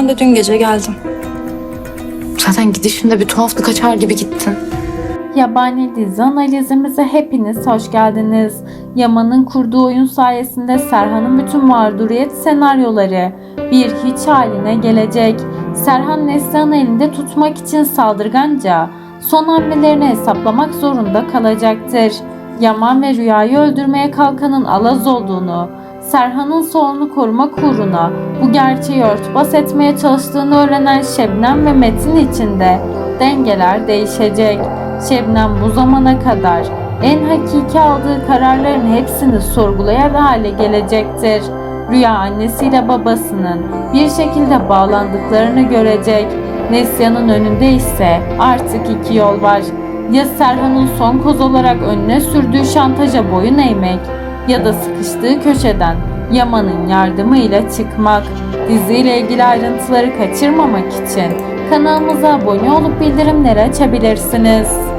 Ben de dün gece geldim. Zaten gidişinde bir tuhaflık açar gibi gittin. Yabani dizi analizimize hepiniz hoş geldiniz. Yaman'ın kurduğu oyun sayesinde Serhan'ın bütün mağduriyet senaryoları bir hiç haline gelecek. Serhan Neslihan'ı elinde tutmak için saldırganca son hamlelerini hesaplamak zorunda kalacaktır. Yaman ve Rüya'yı öldürmeye kalkanın Alaz olduğunu, Serhan'ın solunu korumak uğruna bu gerçeği örtbas etmeye çalıştığını öğrenen Şebnem ve Metin içinde dengeler değişecek. Şebnem bu zamana kadar en hakiki aldığı kararların hepsini sorgulayar hale gelecektir. Rüya annesiyle babasının bir şekilde bağlandıklarını görecek. Neslihan'ın önünde ise artık iki yol var. Ya Serhan'ın son koz olarak önüne sürdüğü şantaja boyun eğmek ya da sıkıştığı köşeden Yaman'ın yardımıyla çıkmak. Diziyle ilgili ayrıntıları kaçırmamak için kanalımıza abone olup bildirimleri açabilirsiniz.